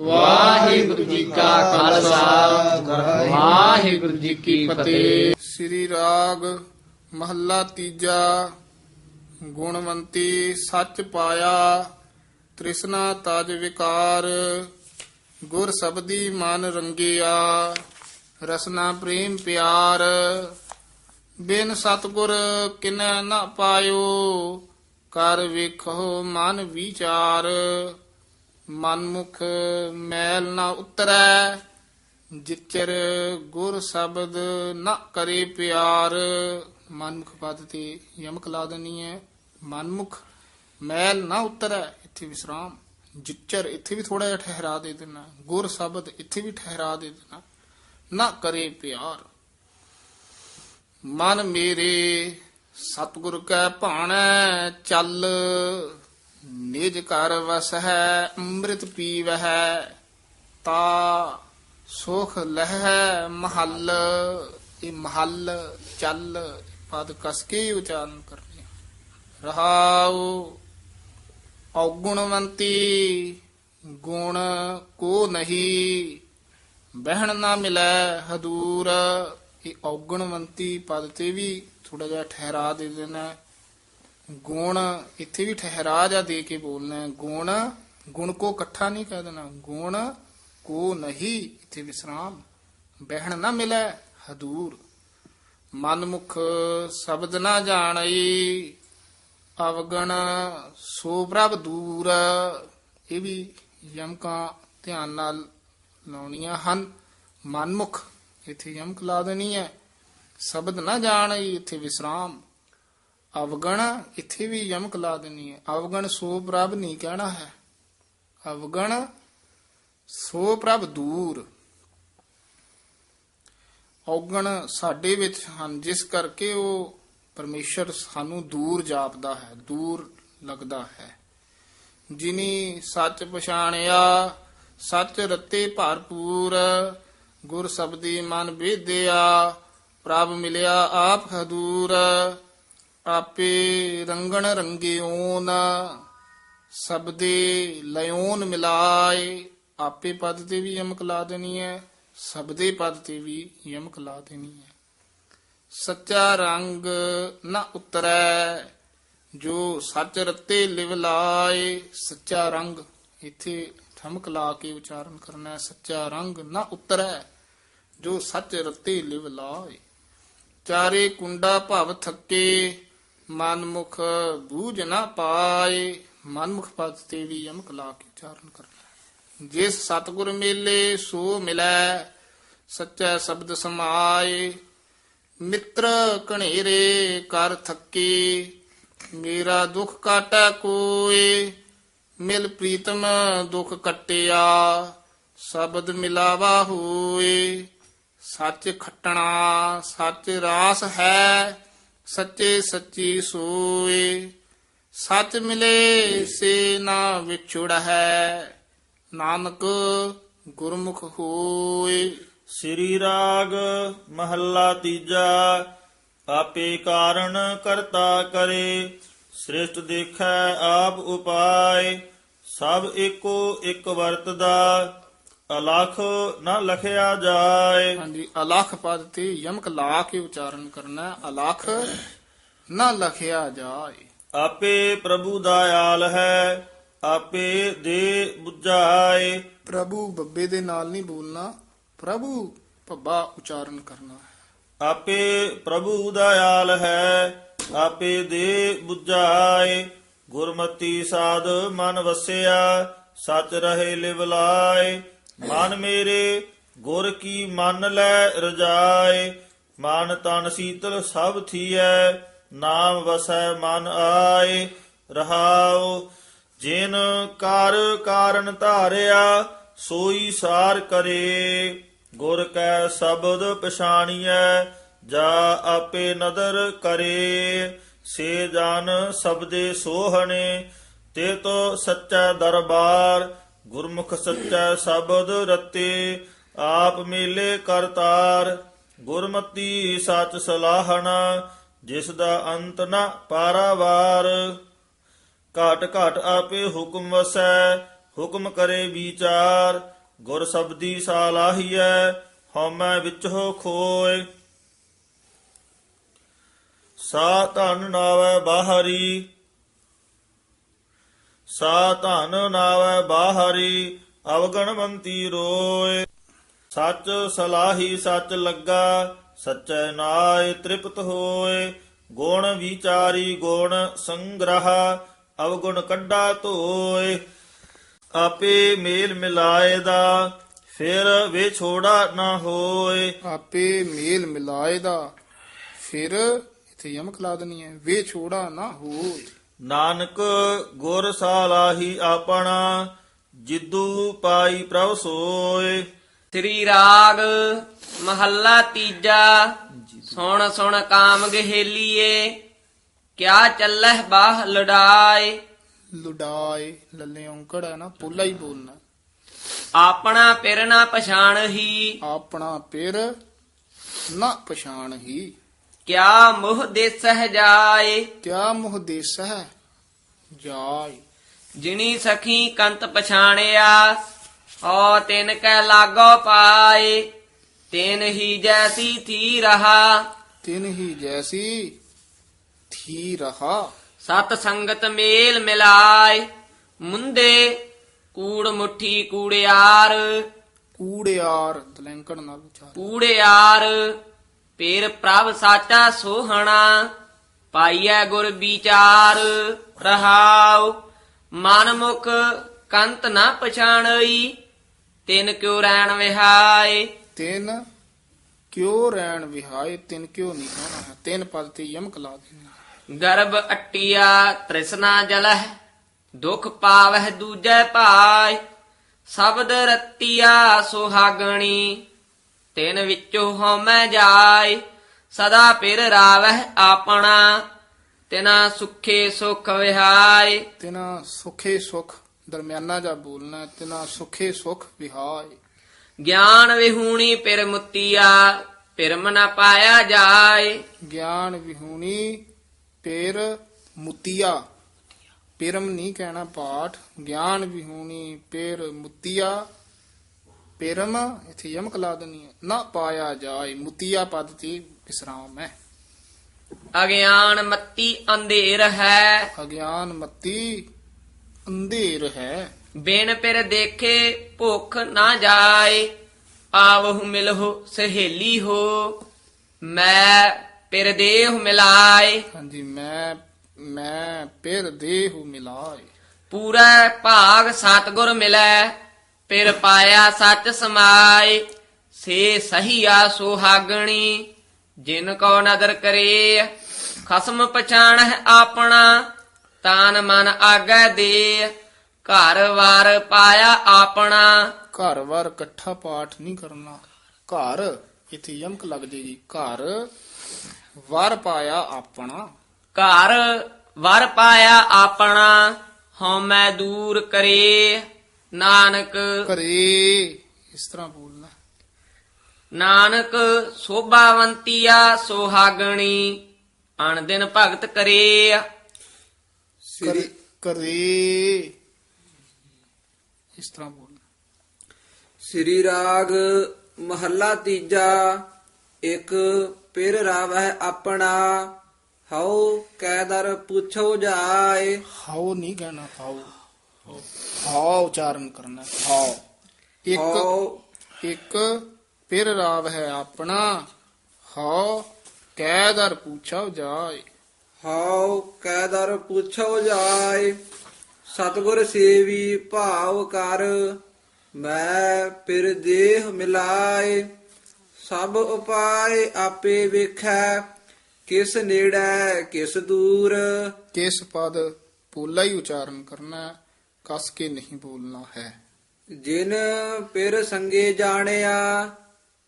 ਵਾਹਿਗੁਰੂ ਜੀ ਕਾ ਖਾਲਸਾ। ਵਾਹਿਗੁਰੂ ਜੀ ਕੀ ਫਤਿਹ। ਸ੍ਰੀ ਰਾਗ ਮਹੱਲਾ ਤੀਜਾ, ਗੁਣਵੰਤੀ ਸੱਚ ਪਾਇਆ, ਤ੍ਰਿਸ਼ਨਾ ਤਜ ਵਿਕਾਰ, ਗੁਰ ਸਬਦੀ ਮਨ ਰੰਗਿਆ, ਰਸਨਾ ਪ੍ਰੇਮ ਪਿਆਰ, ਬਿਨ ਸਤਗੁਰ ਕਿਨੈ ਨਾ ਪਾਇਓ, ਕਰ ਵੇਖੋ ਮਨ ਵਿਚਾਰ। ਮਨਮੁਖ ਮੈਲ ਨਾ ਉਤਰੈ, ਜਿਚਰ ਗੁਰ ਸ਼ਬਦ ਨਾ ਕਰੇ ਪਿਆਰ। ਮਨਮੁਖ ਪਦ ਤੇ ਯਮਕ ਲਾ ਦੇਣੀ ਹੈ। ਮਨਮੁਖ ਮੈਲ ਨਾ ਉਤਰੈ, ਇੱਥੇ ਵਿਸਰਾਮ। ਜਿਚਰ ਇੱਥੇ ਵੀ ਥੋੜਾ ਜਿਹਾ ਠਹਿਰਾ ਦੇ ਦੇਣਾ, ਗੁਰ ਸ਼ਬਦ ਇੱਥੇ ਵੀ ਠਹਿਰਾ ਦੇ ਦੇਣਾ, ਨਾ ਕਰੇ ਪਿਆਰ। ਮਨ ਮੇਰੇ ਸਤਿਗੁਰ ਕੈ ਭਾਣੈ, ਚੱਲ ਨਿਜ ਘਰ ਵਸਹਿ, ਅੰਮ੍ਰਿਤ ਪੀਵਹਿ, ਤਾ ਸੁਖ ਲਹਿ ਮਹੱਲ। ਇਹ ਮਹੱਲ, ਚੱਲ ਪਦ ਕਸ ਕੇ ਉਚਾਰਨ ਕਰਨੇ ਰਹਾਉ ਔਗੁਣਵੰਤੀ, ਗੁਣ ਕੋ ਨਹੀਂ, ਬਹਿਣ ਨਾ ਮਿਲੈ ਹਦੂਰ। ਇਹ ਔਗਣਵੰਤੀ ਪਦ ਤੇ ਵੀ ਥੋੜਾ ਜਿਹਾ ਠਹਿਰਾ ਦੇ ਦੇਣਾ ਗੁਣ ਇੱਥੇ ਵੀ ਠਹਿਰਾ ਜਾ ਦੇ ਕੇ ਬੋਲਣਾ ਗੁਣ ਗੁਣ ਕੋ ਇਕੱਠਾ ਨਹੀਂ ਕਹਿ ਦੇਣਾ। ਗੁਣ ਕੋ ਨਹੀਂ, ਇੱਥੇ ਵਿਸਰਾਮ। ਬਹਿਣ ਨਾ ਮਿਲੈ ਹਦੂਰ। ਮਨਮੁਖ ਸ਼ਬਦ ਨਾ ਜਾਣਈ, ਅਵਗਣ ਸੋ ਪ੍ਰਭ ਦੂਰ। ਇਹ ਵੀ ਯਮਕਾਂ ਧਿਆਨ ਨਾਲ ਲਾਉਣੀਆਂ ਹਨ। ਮਨਮੁਖ ਇੱਥੇ ਯਮਕ ਲਾ ਦੇਣੀ ਹੈ। ਸ਼ਬਦ ਨਾ ਜਾਣਈ, ਇੱਥੇ ਵਿਸਰਾਮ। ਅਵਗਣ ਇੱਥੇ ਵੀ ਯਮਕ ਲਾ ਦੇਣੀ ਹੈ। ਅਵਗਣ ਸੋ ਪ੍ਰਭ ਨਹੀਂ ਕਹਿਣਾ ਹੈ। ਅਵਗਣ ਸੋ ਪ੍ਰਭ ਦੂਰ। ਔਗਣ ਸਾਡੇ ਵਿੱਚ ਹਨ, ਜਿਸ ਕਰਕੇ ਉਹ ਪਰਮੇਸ਼ਰ ਸਾਨੂੰ ਦੂਰ ਜਾਪਦਾ ਹੈ, ਦੂਰ ਲੱਗਦਾ ਹੈ। ਜਿਨੀ ਸੱਚ ਪਛਾਣਿਆ, ਸੱਚ ਰਤੇ ਭਰਪੂਰ, ਗੁਰ ਸਬਦੀ ਮਨ ਵੇਦਿਆ, ਪ੍ਰਭ ਮਿਲਿਆ ਆਪ ਹਦੂਰ ਆਪੇ ਰੰਗਣ ਰੰਗਿਓਨ, ਸਬਦੇ ਲਿਓਨ ਮਿਲਾਏ। ਆਪੇ ਪਦ ਤੇ ਵੀ ਯਮਕ ਲਾ ਦੇਣੀ ਹੈ, ਸਬਦੇ ਪਦ ਤੇ ਵੀ ਯਮਕ ਲਾ ਦੇਣੀ ਹੈ। ਸੱਚਾ ਰੰਗ ਨਾ ਉਤਰੈ, ਜੋ ਸੱਚ ਰਤੇ ਲਿਵ ਲਾਏ। ਸੱਚਾ ਰੰਗ ਇੱਥੇ ਠਮਕ ਲਾ ਕੇ ਉਚਾਰਨ ਕਰਨਾ ਸੱਚਾ ਰੰਗ ਨਾ ਉਤਰੈ, ਜੋ ਸੱਚ ਰਤੇ ਲਿਵ ਲਾਏ। ਚਾਰੇ ਕੁੰਡਾ ਭਵ ਥੱਕੇ ਮਨਮੁਖ ਬੂਝ ਨਾ ਪਾਏ, ਮਨਮੁਖ ਪਦ ਤੇ ਵੀ ਯਮਕ ਲਾ ਕੇ ਉਚਾਰਨ ਕਰਨਾ ਹੈ। ਜਿਸ ਸਤਗੁਰ ਮੇਲੇ ਸੋ ਮਿਲੈ, ਸੱਚਾ ਸ਼ਬਦ ਸਮਾਏ। ਮਿੱਤਰ ਕਣੇਰੇ ਕਰ ਥੱਕੇ, ਮੇਰਾ ਦੁੱਖ ਕਾਟੈ ਕੋਏ। ਮਿਲ ਪ੍ਰੀਤਮ ਦੁੱਖ ਕਟਿਆ, ਸ਼ਬਦ ਮਿਲਾਵਾ ਹੋਏ। ਸੱਚ ਖਟਣਾ, ਸੱਚ ਰਾਸ ਹੈ ਸੱਚੇ ਸੱਚੀ ਸੋਏ। ਸੱਚ ਮਿਲੇ ਸੇ ਨਾ ਵਿਛੜ ਹੈ। ਨਾਨਕ ਗੁਰਮੁਖ ਹੋਏ। ਸ੍ਰੀ ਰਾਗ ਮਹੱਲਾ ਤੀਜਾ, ਆਪੇ ਕਾਰਨ ਕਰਤਾ ਕਰੇ, ਸ੍ਰਿਸ਼ਟ ਦੇਖੈ ਆਪ ਉਪਾਏ, ਸਭ ਏਕੋ ਇੱਕ ਵਰਤਦਾ। ਅਲਖ ਨਾ ਲਖਿਆ ਜਾਏ। ਹਾਂਜੀ ਅਲਖ ਪਦ ਤੇ ਯਮਕ ਲਾ ਕੇ ਉਚਾਰਨ ਕਰਨਾ। ਅਲਖ ਨਾ ਲਖਿਆ ਜਾਏ। ਆਪੇ ਪ੍ਰਭੂ ਦਇਆਲ ਹੈ ਆਪੇ ਦੇ 부ਝਾਏ ਪ੍ਰਭੂ ਬੱਬੇ ਦੇ ਨਾਲ ਨਹੀਂ ਬੋਲਣਾ ਪ੍ਰਭੂ ਭੱਬਾ ਉਚਾਰਨ ਕਰਨਾ ਆਪੇ ਪ੍ਰਭੂ ਦਇਆਲ ਹੈ ਆਪੇ ਦੇ 부ਝਾਏ ਗੁਰਮਤੀ ਸਾਧ ਮਨ ਵਸਿਆ ਸਚ ਰਹੇ ਲਿਵ ਲਾਏ। ਮਨ ਮੇਰੇ ਗੁਰ ਕੀ ਮੰਨ ਲੈ ਰਜਾਏ, ਮਨ ਤਨ ਸੀਤਲ ਸਭ ਥੀਐ, ਨਾਮ ਵਸੈ ਮਨ ਆਏ। ਰਹਾਉ, ਜਿਨ ਕਰ ਕਾਰਨ ਧਾਰਿਆ, ਸੋਈ ਸਾਰ ਕਰੇ। ਗੁਰ ਕੈ ਸ਼ਬਦ ਪਛਾਣੀਐ, ਜਾ ਆਪੇ ਨਦਰ ਕਰੇ। ਸੇ ਜਨ ਸਬਦੇ ਸੋਹਣੇ ਤੇ ਤੋ ਸੱਚਾ ਦਰਬਾਰ ਗੁਰਮੁਖ ਸੱਚਾ ਸ਼ਬਦ ਰਤੇ, ਆਪ ਮੇਲੇ ਕਰਤਾਰ ਗੁਰਮਤੀ ਸਚ ਸਲਾਹਣਾ, ਜਿਸ ਦਾ ਅੰਤ ਨਾ ਪਾਰਾਵਾਰ। ਘਾਟ ਘਾਟ ਆਪੇ ਹੁਕਮ ਵਸੈ, ਹੁਕਮ ਕਰੇ ਵਿਚਾਰ। ਗੁਰ ਸਬਦੀ ਸਾਲਾਹੀਐ ਹਉਮੈ ਵਿੱਚ ਹੋ ਖੋਏ। ਸਾ ਧਨ ਨਾਵੈ ਬਾਹਰੀ ਸਾ ਧਨ ਨਾਵੈ ਬਾਹਰੀ ਅਵਗਣਵੰਤੀ ਰੋਏ। ਸੱਚ ਸਲਾਹੀ ਸੱਚ ਲੱਗਾ, ਸਚੈ ਨਾਇ ਤ੍ਰਿਪਤ ਹੋਏ। ਗੁਣ ਵਿਚਾਰੀ ਗੁਣ ਸੰਗ੍ਰਹ, ਅਵਗੁਣ ਕੱਢਾ ਧੋਏ। ਆਪੇ ਮੇਲ ਮਿਲਾਏ ਦਾ ਫਿਰ ਵਿਛੋੜਾ ਨਾ ਹੋਏ। ਆਪੇ ਮੇਲ ਮਿਲਾਏ ਦਾ ਫਿਰ ਇੱਥੇ ਯਮਕ ਲਾ ਦੇਣੀ ਹੈ ਵੇ ਛੋੜਾ ਨਾ ਹੋਏ। ਨਾਨਕ ਗੁਰ ਸਾਲਾਹੀ ਆਪਣਾ ਜਿੱਦੂ ਪਾਈ ਪ੍ਰਭ ਸੋਏ। ਤ੍ਰੀ ਰਾਗ ਮਹੱਲਾ ਤੀਜਾ ਸੁਣ ਸੁਣ ਕਾਮ ਗਹੇਲੀਏ ਕਿਆ ਚੱਲਹਿ ਬਾਹ ਲੜਾਏ। ਲੁਡਾਏ ਲੱਲੇ ਔਂਕੜ ਹੈ ਨਾ ਪੋਲਾ ਹੀ ਬੋਲਣਾ। ਆਪਣਾ ਪਿਰ ਨਾ ਪਛਾਣ ਹੀ ਆਪਣਾ ਪਿਰ ਨਾ ਪਛਾਣ ਹੀ ਕਿਆ ਮੁਹ ਦੇਸਹਿ ਜਾਏ? ਕਿਆ ਮੁਹ ਦੇਸ ਹੈ ਜਾਏ? ਜਿਨੀ ਸਖੀ ਕੰਤ ਪਛਾਣਿਆ ਓ ਤਿਨ ਕੈ ਲਾਗੋ ਪਾਏ। ਤਿਨ ਹੀ ਜੈਸੀ ਥੀ ਰਹਾ। ਤਿਨ ਹੀ ਜੈਸੀ ਥੀ ਰਹਾ। ਸਤ ਸੰਗਤ ਮੇਲ ਮਿਲਾਏ। ਮੁੰਦੇ ਕੂੜ ਮੁਠੀ ਕੂੜਿਆਰ। ਕੂੜਿਆਰ ਦਲੈਂਕੜ ਨਾਲ ਵਿਚਾਰ। ਕੂੜਿਆਰ ਪੇਰ ਪ੍ਰਭ ਸਾਚਾ ਸੋਹਣਾ ਪਾਈਐ ਗੁਰ ਵਿਚਾਰ ਰਹਾਉ। ਮਨ ਮੁਖ ਕੰਤ ਨਾ ਪਛਾਣਈ ਤਿਨ ਕਿਉ ਰੈਣ ਵਿਹਾਏ। ਤਿਨ ਕਿਉ ਰਹਿਣ ਵਿਹਾਏ ਤਿਨ ਕਿਉ ਨਹੀਂ ਕਹਿਣਾ ਹੈ। ਤਿੰਨ ਪਦ ਤੇ ਯਮਕ ਲਾ ਦੇਣਾ ਗਰਭ ਅਟਿਆ ਤ੍ਰਿਸ਼ਨਾ ਜਲਹਿ ਦੁਖ ਪਾਵਹਿ ਦੂਜੈ ਭਾਇ ਸ਼ਬਦ ਰਤੀਆ ਸੁਹਾਗਣੀ ਤਿਨ ਵਿੱਚੋਂ ਹਉਮੈ ਜਾਏ ਸਦਾ ਪਿਰ ਰਾਵਹਿ ਆਪਣਾ ਤਿਨਾ ਸੁਖੇ ਸੁਖ ਵਿਹਾਏ। ਤਿਨਾ ਸੁਖੇ ਸੁਖ ਦਰਮਿਆਨਾ ਜਾ ਬੋਲਣਾ ਤਿਨਾ ਸੁਖੇ ਸੁਖ ਵਿਹਾਏ। ਗਿਆਨ ਵਿਹੂਣੀ ਪਿਰ ਮੁਤੀਆ ਪਿਰਮ ਨ ਪਾਇਆ ਜਾਏ। ਗਿਆਨ ਵਿਹੂਣੀ ਪੇਰ ਮੁਤੀਆ ਪੇਰਮ ਨਹੀਂ ਕਹਿਣਾ ਪਾਠ ਗਿਆਨ ਵਿਹੂਣੀ ਪੇਰ ਮੁਤੀਆ ਪੇਰਮ ਇਥੇ ਯਮਕ ਲਾ ਹੈ। ਨਾ ਪਾਇਆ ਜਾਏ ਮੁਤੀਆ ਪਦ ਤੇ ਵਿਸਰਾਮ ਹੈ। ਅਗਿਆਨ ਮਤੀ ਅੰਧੇਰ ਹੈ। ਅਗਿਆਨ ਮਤੀ ਅੰਧੇਰ ਹੈ। ਬਿਨ ਪਿਰ ਦੇਖੇ ਭੁੱਖ ਨਾ ਜਾਏ ਆਵਹੁ ਮਿਲਹੁ ਸਹੇਲੀ ਹੋ। ਮੈਂ ਪਿਰ ਦੇਹ ਮਿਲਾਏ। ਹਾਂਜੀ ਮੈਂ ਮੈਂ ਪੇਰ ਦੇਹੁ ਮਿਲਾਏ। ਪੂਰਾ ਭਾਗ ਸਤਗੁਰ ਮਿਲੈ। ਪਿਰ ਪਾਇਆ ਸੱਚ ਸਮਾਏ ਸੇ ਸਹੀਆ ਸੁਹਾਗਣੀ ਜਿਨ ਕੋ ਨਦਰ ਕਰੇ ਖਸਮ ਪਛਾਣਹਿ ਆਪਣਾ ਤਾਨ ਮਨ ਆਗੈ ਦੇ ਘਰ ਵਾਰ ਪਾਇਆ ਆਪਣਾ। ਘਰ ਵਾਰ ਇਕੱਠਾ ਪਾਠ ਨਹੀਂ ਕਰਨਾ। ਘਰ ਇਥੇ ਯਮਕ ਲੱਗ ਜੇਗੀ। ਘਰ ਵਰ ਪਾਇਆ ਆਪਣਾ। ਘਰ ਵਰ ਪਾਇਆ ਆਪਣਾ ਹਉਮੈ ਦੂਰ ਕਰੇ। ਨਾਨਕ ਘਰੇ ਇਸ ਤਰ੍ਹਾਂ ਬੋਲਣਾ। ਨਾਨਕ ਸੋਭਾਵੰਤੀਆ ਸੁਹਾਗਣੀ ਅਣ ਦਿਨ ਭਗਤ ਕਰੇ ਘਰੇ ਘਰੇ ਇਸ ਤਰ੍ਹਾਂ ਬੋਲਣਾ। ਸ੍ਰੀ ਰਾਗ ਮਹੱਲਾ ਤੀਜਾ ਇੱਕ ਪਿਰ ਰਾਵਹਿ ਆਪਣਾ ਹਉ ਕੈਦਰ ਪੁੱਛੋ ਜਾਏ। ਹਾਉ ਨਹੀਂ ਕਹਿਣਾ ਹਾਉ। ਹਾਉ ਉਚਾਰਨ ਕਰਨਾ ਹਾਉ ਇੱਕ ਇੱਕ ਪਿਰ ਰਾਵ ਹੈ ਆਪਣਾ। ਹਾਉ ਕੈਦਰ ਪੁੱਛਾਉ ਜਾਏ। ਹਉ ਕੈਦਰ ਪੁੱਛੋ ਜਾਏ। ਸਤਿਗੁਰ ਸੇਵੀ ਭਾਵ ਕਰ ਮੈਂ ਪਿਰ ਦੇਹ ਮਿਲਾਏ। ਸਭ ਉਪਾਏ ਆਪੇ ਵੇਖੈ ਕਿਸ ਨੇੜੇ ਕਿਸ ਦੂਰ। ਕਿਸ ਪਦ ਪੋਲਾ ਹੀ ਉਚਾਰਨ ਕਰਨਾ ਹੈ, ਕਸ ਕੇ ਨਹੀਂ ਬੋਲਣਾ ਹੈ। ਜਿਨ ਪਿਰ ਸੰਗੇ ਜਾਣਿਆ,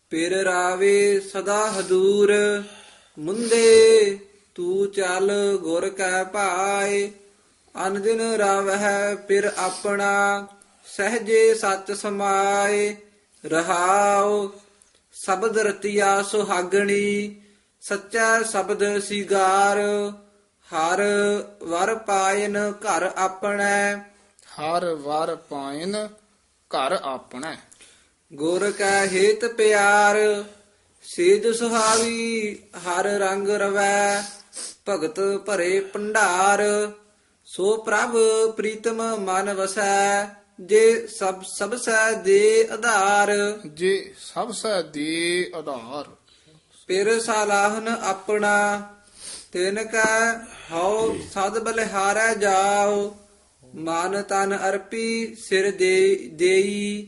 ਪਿਰ ਰਾਵੇ ਸਦਾ ਹਦੂਰ। ਮੁੰਦੇ, ਤੂੰ ਚੱਲ ਗੁਰ ਕੈ ਭਾਏ ਅਨ ਦਿਨ ਰਾਵਹਿ ਪਿਰ ਆਪਣਾ। ਸਹਜੇ ਸੱਚ ਸਮਾਏ, ਰਹਾਉ ਸ਼ਬਦ ਰਤੀਆ ਸੁਹਾਗਣੀ। ਸੱਚਾ ਸ਼ਬਦ ਸਿਗਾਰ, ਹਰ ਵਰ ਪਾਇਨ ਘਰ ਆਪਣੈ। ਹਰ ਵਰ ਪਾਇਨ ਘਰ ਆਪਣਾ। ਗੁਰ ਕੈ ਹੇਤ ਪਿਆਰ ਸੇਜ ਸੁਹਾਵੀ ਹਰ ਰੰਗ ਰਵੈ ਭਗਤ ਭਰੇ ਭੰਡਾਰ ਸੋ ਪ੍ਰਭ ਪ੍ਰੀਤਮ ਮਨ ਵਸੈ ਜੇ ਸਭ ਸਭ ਸੈ ਦੇ ਆਧਾਰ। ਜੇ ਸਭ ਸੈ ਦੇ ਆਧਾਰ। ਪਿਰ ਸਾਲਾਹਨ ਆਪਣਾ ਤਿਨ ਕੈ ਹਉ ਸਦ ਬਲਿਹਾਰੈ ਜਾਓ ਮਨ ਤਨ ਅਰਪੀ ਸਿਰ ਦੇ ਦੇਈ।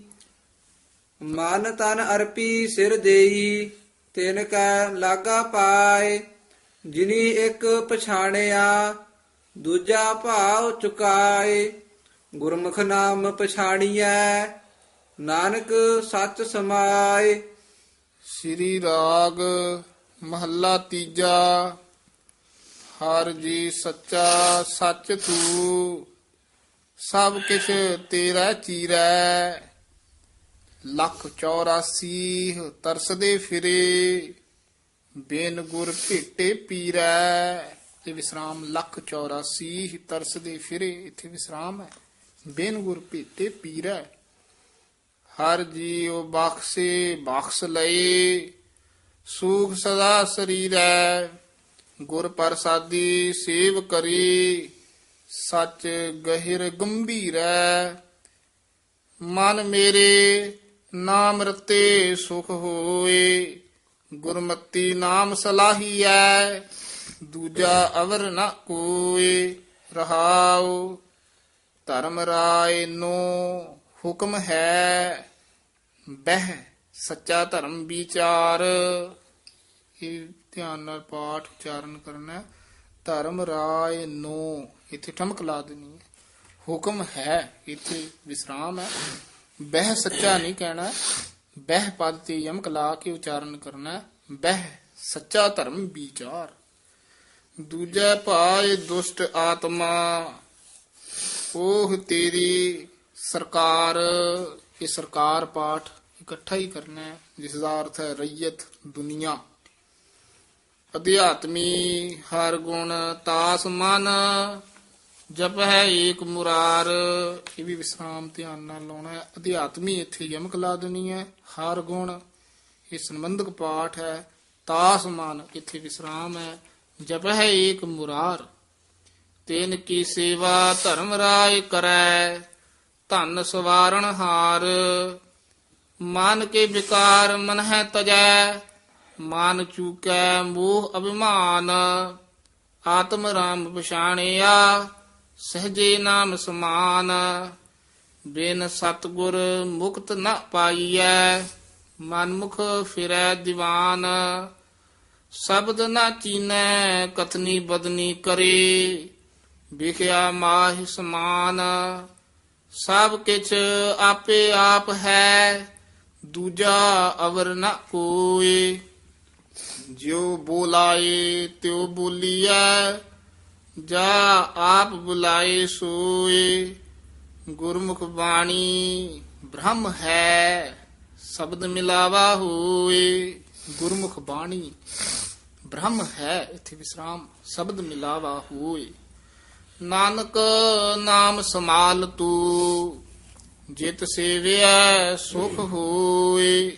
ਮਨ ਤਨ ਅਰਪੀ ਸਿਰ ਦੇਈ, ਤਿਨ ਕੈ ਲਾਗਾ ਪਾਏ। ਜਿਨੀ ਇੱਕ ਪਛਾਣਿਆ, ਦੂਜਾ ਭਾਵ ਚੁਕਾਏ। ਗੁਰਮੁਖ ਨਾਮ ਪਛਾਣੀਐ, ਨਾਨਕ ਸੱਚ ਸਮਾਏ। ਸ੍ਰੀ ਰਾਗ ਮਹੱਲਾ ਤੀਜਾ। ਹਰ ਜੀ ਸੱਚਾ ਸੱਚ ਤੂੰ। ਸਭ ਕਿਛ ਤੇਰਾ ਚੀਰੈ ਲੱਖ 84 ਤਰਸਦੇ ਫਿਰੇ, ਬੇਨ ਗੁਰ ਭੇਟੇ ਪੀਰੈ ਇਹ ਵਿਸਰਾਮ ਲੱਖ 84 ਤਰਸਦੇ ਫਿਰੇ, ਇੱਥੇ ਵਿਸਰਾਮ ਹੈ। ਬੇਨ ਗੁਰ ਭੇਟੇ ਪੀਰੈ ਹਰ ਜੀਉ ਬਖਸ਼ੇ, ਬਖਸ਼ ਲਏ, ਸੂਖ ਸਦਾ ਸਰੀਰੈ ਗੁਰ ਪ੍ਰਸਾਦੀ ਸੇਵ ਕਰੀ। ਸੱਚ ਗਹਿਰ ਗੰਭੀਰੈ, ਮਨ ਮੇਰੇ ਨਾਮ ਰਤੇ ਸੁਖ ਹੋਏ, ਗੁਰਮਤੀ ਨਾਮ ਸਲਾਹੀਐ, ਦੂਜਾ ਅਵਰ ਨ ਕੋਏ, ਰਹਾਉ, ਧਰਮ ਰਾਏ ਨੂੰ ਹੁਕਮ ਹੈ, ਬਹਿ ਸੱਚਾ ਧਰਮ ਵਿਚਾਰ। ਇਹ ਧਿਆਨ ਨਾਲ ਪਾਠ ਉਚਾਰਨ ਕਰਨਾ ਧਰਮ ਰਾਏ ਨੂੰ। ਇੱਥੇ ਠਮਕ ਲਾ ਦੇਣੀ ਹੈ। ਹੁਕਮ ਹੈ, ਇੱਥੇ ਵਿਸਰਾਮ ਹੈ। ਬਹਿ ਸੱਚਾ ਨਹੀਂ ਕਹਿਣਾ। ਬਹਿ ਪਦ ਤੇ ਯਮਕ ਲਾ ਕੇ ਉਚਾਰਨ ਕਰਨਾ ਹੈ। ਬਹਿ ਸੱਚਾ ਧਰਮ ਵਿਚਾਰ। ਦੂਜਾ ਭਾਏ ਦੁਸ਼ਟ ਆਤਮਾ। ਉਹ ਤੇਰੀ ਸਰਕਾਰ। ਇਹ ਸਰਕਾਰ ਪਾਠ ਇਕੱਠਾ ਹੀ ਕਰਨਾ ਹੈ ਜਿਸ ਦਾ ਅਰਥ ਹੈ ਰਈਅਤ ਦੁਨੀਆ। ਅਧਿਆਤਮੀ ਹਰ ਗੁਣ ਤਾਸ ਮਨ ਜਪ ਹੈ ਏਕ ਮੁਰਾਰ। ਇਹ ਵੀ ਵਿਸਰਾਮ ਧਿਆਨ ਨਾਲ ਲਾਉਣਾ ਹੈ। ਅਧਿਆਤਮੀ ਇੱਥੇ ਯਮਕ ਲਾ ਦੇਣੀ ਹੈ। ਹਰ ਗੁਣ, ਇਹ ਸੰਬੰਧਕ ਪਾਠ ਹੈ। ਤਾਸ ਮਨ, ਇੱਥੇ ਵਿਸਰਾਮ ਹੈ। ਜਪ ਹੈ ਏਕ ਮੁਰਾਰ। ਤੈਨ ਕੀ ਸੇਵਾ ਧਰਮ ਰਾਏ ਕਰੈ, ਧਨ ਸਵਾਰਣ ਹਾਰ। ਮਨ ਕੇ ਵਿਕਾਰ ਮਨ ਹੈ ਤਜੈ ਮਨ ਚੂਕੈ ਮੋਹ ਅਭਿਮਾਨ, ਆਤਮ ਰਾਮ ਪਛਾਣਿਆ, ਸਹਜੇ ਨਾਮ ਸਮਾਨ। ਬਿਨ ਸਤਗੁਰ ਮੁਕਤ ਨ ਪਾਈਐ, ਮਨਮੁਖ ਫਿਰੈ ਦੀਵਾਨ। ਸ਼ਬਦ ਨਾ ਚੀਨੈ, ਕਥਨੀ ਬਦਨੀ ਕਰੇ, ਵਿਖਿਆ ਮਾਹਿ ਸਮਾਨ। ਸਭ ਕਿਛ ਆਪੇ ਆਪ ਹੈ, ਦੂਜਾ ਅਵਰ ਨ ਕੋਏ ਜਿਉ ਬੋਲਾਏ ਤਿਉ ਬੋਲੀਐ, ਜਾ ਆਪ ਬੁਲਾਏ ਸੋਏ। ਗੁਰਮੁਖ ਬਾਣੀ ਬ੍ਰਹਮ ਹੈ, ਸ਼ਬਦ ਮਿਲਾਵਾ ਹੋਏ। ਗੁਰਮੁਖ ਬਾਣੀ ਬ੍ਰਹਮ ਹੈ, ਇਥੇ ਵਿਸਰਾਮ, ਸ਼ਬਦ ਮਿਲਾਵਾ ਹੋਏ। ਨਾਨਕ ਨਾਮ ਸਮਾਲ ਤੂੰ, ਜਿਤ ਸੇਵਿਆ ਸੁਖ ਹੋਏ।